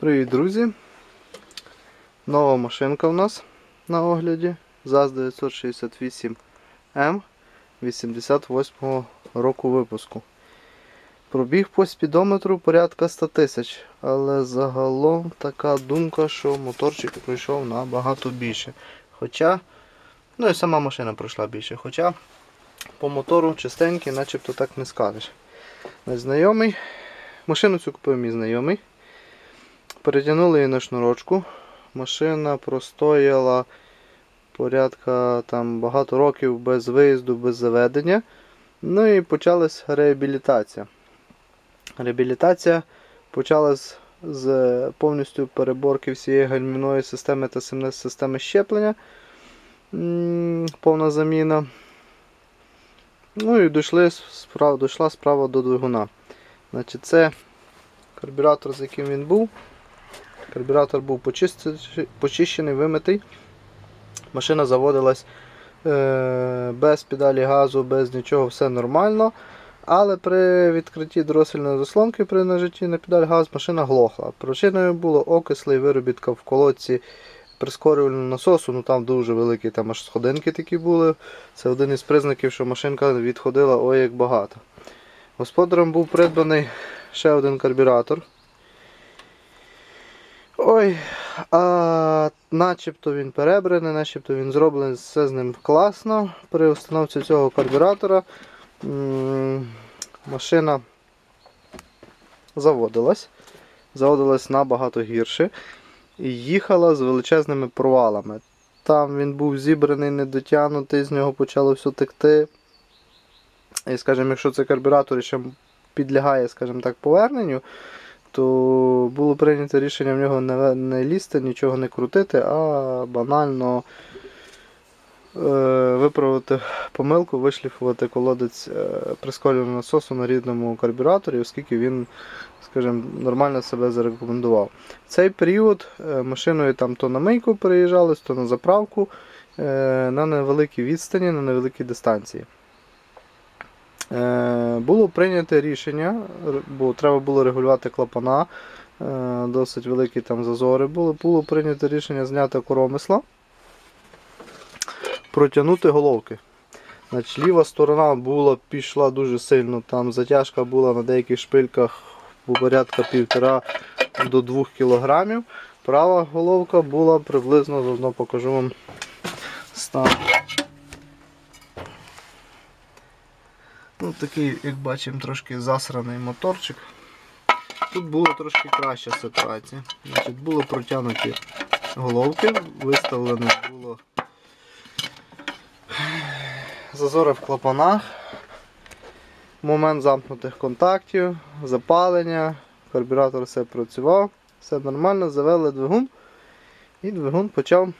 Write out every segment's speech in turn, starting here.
Привіт, друзі! Нова машинка в нас на огляді ЗАЗ 968М 88 року випуску. Пробіг по спідометру порядка 100 тисяч, але загалом така думка, що моторчик пройшов набагато більше. Хоча, ну і сама машина пройшла більше. Хоча по мотору чистенький, начебто так не скажеш. Знайомий. Машину цю купив мій знайомий. Перетягнули її на шнурочку. Машина простояла порядка там багато років без виїзду, без заведення. Ну і почалась реабілітація. Реабілітація почалась з повністю переборки всієї гальмівної системи та системи щеплення. Повна заміна. Ну і дійшли, справа, дійшла справа до двигуна. Значить, це карбюратор, з яким він був. Карбюратор був почищений, вимитий. Машина заводилась е, без педалі газу, без нічого, все нормально. Але при відкритті дросельної заслонки при нажитті на педаль газ машина глохла. Причиною було окислий виробітка в колодці прискорювального насосу. Ну там дуже великі, там аж сходинки такі були. Це один із признаків, що машинка відходила ой як багато. Господарем був придбаний ще один карбюратор. Ой, а начебто він перебраний, начебто він зроблений, все з ним класно. При установці цього карбюратора м, машина заводилась. Заводилась набагато гірше і їхала з величезними провалами. Там він був зібраний, недотягнутий, з нього почало все текти. І, скажімо, якщо цей карбюратор ще підлягає, скажімо так, поверненню, то було прийнято рішення в нього не, не лізти, нічого не крутити, а банально е, виправити помилку, вишліфувати колодець е, прискорювального насосу на рідному карбюраторі, оскільки він, скажімо, нормально себе зарекомендував. В цей період е, машиною там то на мийку переїжджались, то на заправку е, на невеликій відстані, на невеликій дистанції. Е, Було прийнято рішення, бо треба було регулювати клапана, е, досить великі там зазори були. Було прийнято рішення зняти коромисла, протягнути головки. Значить, ліва сторона була, пішла дуже сильно, там затяжка була на деяких шпильках порядка 1,5 до 2 кг. Права головка була приблизно, заодно покажу вам стан. Ну, такий, як бачимо, трошки засраний моторчик. Тут була трошки краща ситуація. Значить, Було протягнуті головки, виставлено було зазори в клапанах, момент замкнутих контактів, запалення, карбюратор все працював, все нормально, завели двигун і двигун почав,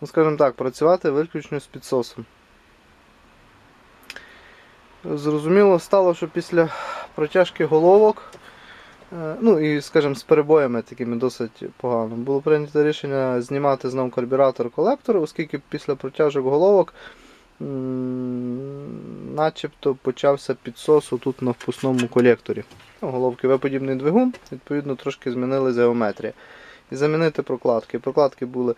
ну скажімо так, працювати виключно з підсосом. Зрозуміло стало, що після протяжки головок, е, ну і, скажімо, з перебоями такими досить погано, було прийнято рішення знімати знову карбюратор колектор, оскільки після протяжок головок начебто почався підсос тут на впускному колекторі. Ну, головки V-подібний двигун, відповідно, трошки змінилася геометрія. І замінити прокладки. Прокладки були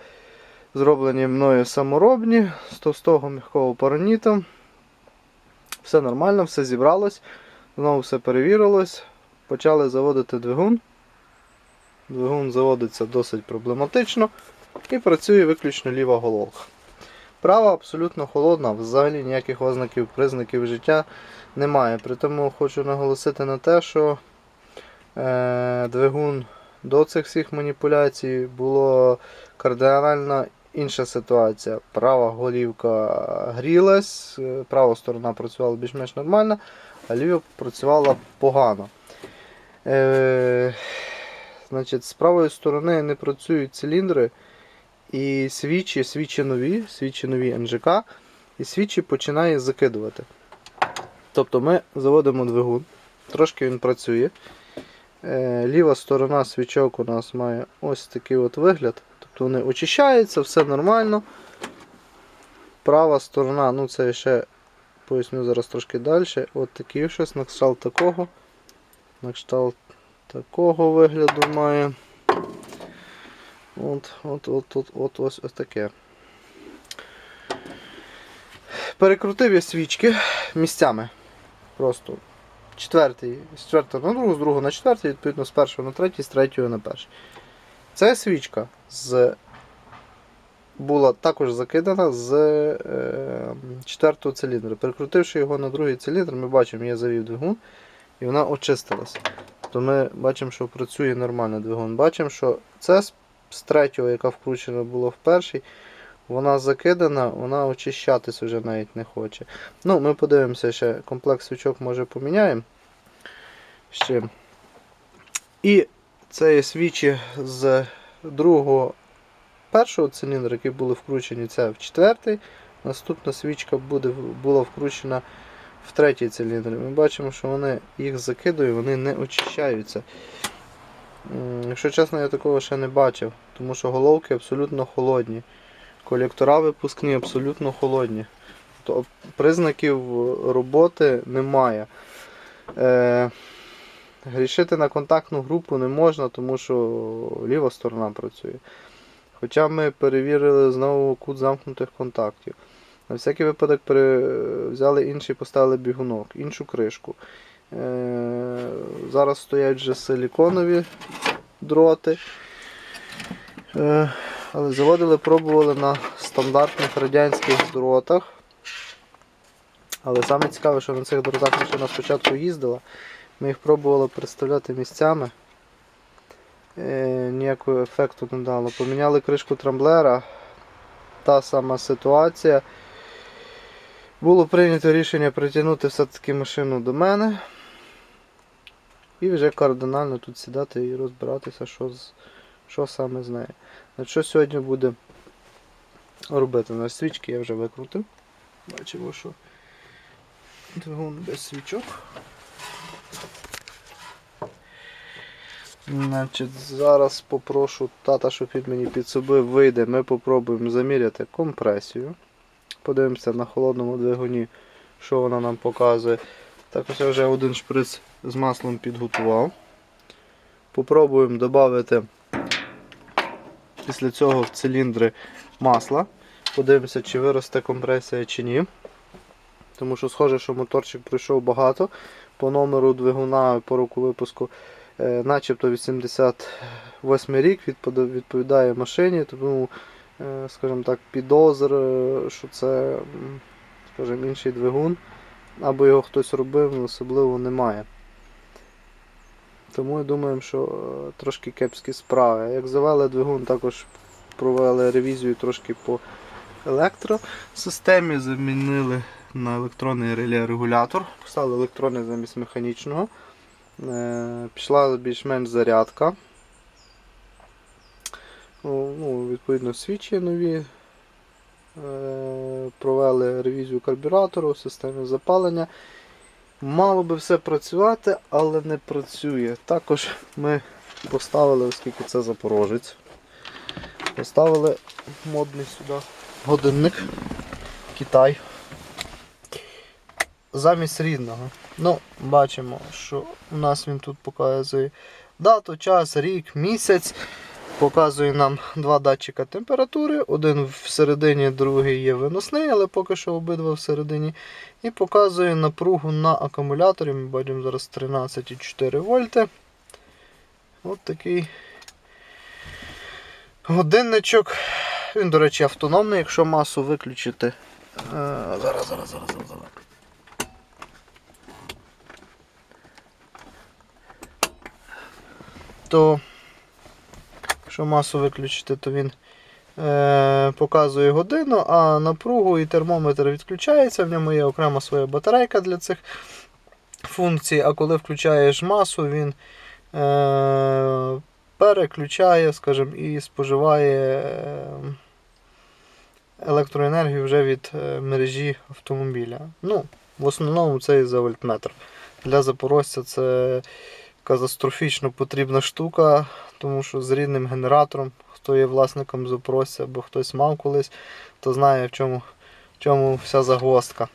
зроблені мною саморобні з товстого м'якого параніту. Все нормально, все зібралось, знову все перевірилось. Почали заводити двигун. Двигун заводиться досить проблематично і працює виключно ліва головка. Права абсолютно холодна, взагалі ніяких ознаків, признаків життя немає. При тому хочу наголосити на те, що е, двигун до цих всіх маніпуляцій було кардинально інша ситуація. Права голівка грілась, е, права сторона працювала більш-менш нормально, а ліва працювала погано. Е, значить, з правої сторони не працюють циліндри і свічі, свічі нові, свічі нові НЖК, і свічі починає закидувати. Тобто ми заводимо двигун, трошки він працює. Е, ліва сторона свічок у нас має ось такий от вигляд. Тобто вони очищаються, все нормально. Права сторона, ну це я ще поясню зараз трошки далі. От такий щось на кшталт такого. На кшталт такого вигляду має. От, от, от, от, от ось ось таке. Перекрутив я свічки місцями. Просто четвертий, з четвертого на другу, з другого на четвертий, відповідно з першого на третій, з третього на перший. Ця свічка з... була також закидана з е, четвертого циліндра. Перекрутивши його на другий циліндр, ми бачимо, я завів двигун і вона очистилась. Тобто ми бачимо, що працює нормально двигун. Бачимо, що це з, третього, яка вкручена була в перший, вона закидана, вона очищатись вже навіть не хоче. Ну, ми подивимося ще, комплекс свічок може поміняємо. чим. І це є свічі з другого першого циліндра, які були вкручені це в четвертий. Наступна свічка буде, була вкручена в третій циліндр. Ми бачимо, що вони їх закидують, вони не очищаються. Якщо чесно, я такого ще не бачив, тому що головки абсолютно холодні. Колектора випускні абсолютно холодні. Тобто признаків роботи немає. Е, грішити на контактну групу не можна, тому що ліва сторона працює. Хоча ми перевірили знову кут замкнутих контактів. На всякий випадок взяли інший, поставили бігунок, іншу кришку. Е, зараз стоять вже силіконові дроти. Е, але заводили, пробували на стандартних радянських дротах. Але саме цікаве, що на цих дротах машина спочатку їздила. Ми їх пробували переставляти місцями. Е, ніякого ефекту не дало. Поміняли кришку трамблера. Та сама ситуація. Було прийнято рішення притягнути все-таки машину до мене. І вже кардинально тут сідати і розбиратися, що, з, що саме з нею. Що сьогодні буде робити? На свічки я вже викрутив. Бачимо, що двигун без свічок. Значить, зараз попрошу тата, щоб він мені під собою вийде. Ми попробуємо заміряти компресію. Подивимося на холодному двигуні, що вона нам показує. Також я вже один шприц з маслом підготував. Попробуємо додати після цього в циліндри масла. Подивимося, чи виросте компресія чи ні. Тому що схоже, що моторчик пройшов багато. По номеру двигуна по року випуску начебто 88 рік відповідає машині, тому, е, скажімо так, підозр, е, що це скажімо, інший двигун, або його хтось робив, особливо немає. Тому думаю, що е, трошки кепські справи. Як завели двигун, також провели ревізію трошки по електросистемі, замінили на електронний реле-регулятор, поставили електронний замість механічного. Е, Пішла більш-менш зарядка. Ну, ну, відповідно, свічі нові. Е, Провели ревізію карбюратору, системи запалення. Мало би все працювати, але не працює. Також ми поставили, оскільки це запорожець, поставили модний сюди годинник Китай. Замість рідного. Ну, бачимо, що у нас він тут показує дату, час, рік, місяць. Показує нам два датчика температури. Один всередині, другий є виносний, але поки що обидва всередині. І показує напругу на акумуляторі. Ми бачимо зараз 13,4 вольти. От такий годинничок. Він, до речі, автономний, якщо масу виключити. Е, Зараз, зараз, зараз, зараз. То, якщо масу виключити, то він е, показує годину, а напругу і термометр відключається. В ньому є окрема своя батарейка для цих функцій. А коли включаєш масу, він е, переключає, скажімо, і споживає е, електроенергію вже від е, мережі автомобіля. Ну, в основному це із за вольтметр. Для запорожця це катастрофічно потрібна штука, тому що з рідним генератором, хто є власником запорожця або хтось мав колись, то знає в чому, в чому вся загвоздка.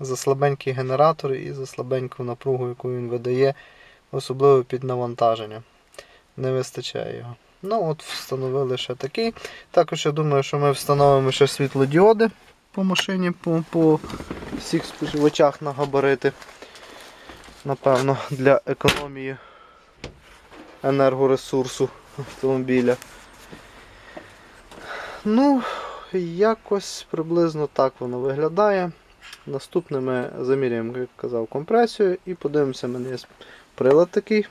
За слабенький генератор і за слабеньку напругу, яку він видає, особливо під навантаженням. Не вистачає його. Ну от встановили ще такий. Також я думаю, що ми встановимо ще світлодіоди по машині, по, по всіх споживачах на габарити. Напевно, для економії енергоресурсу автомобіля. Ну, якось приблизно так воно виглядає. Наступне ми заміряємо, як казав, компресію і подивимося, мене є прилад такий.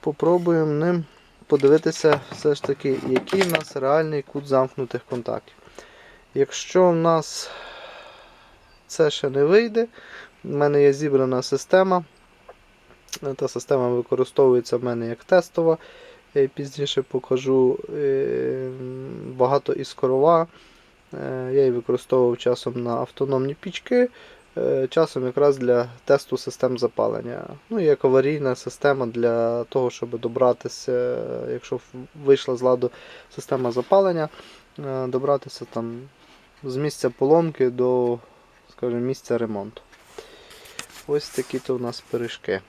Попробуємо ним подивитися все ж таки, який в нас реальний кут замкнутих контактів. Якщо в нас це ще не вийде, в мене є зібрана система. Та система використовується в мене як тестова. Пізніше покажу е, багато іскорова. Е, Я її використовував часом на автономні пічки, е, часом якраз для тесту систем запалення. Ну і як аварійна система для того, щоб добратися, е, якщо вийшла з ладу система запалення, е, добратися там з місця поломки до скажімо, місця ремонту. Ось такі то у нас пиріжки.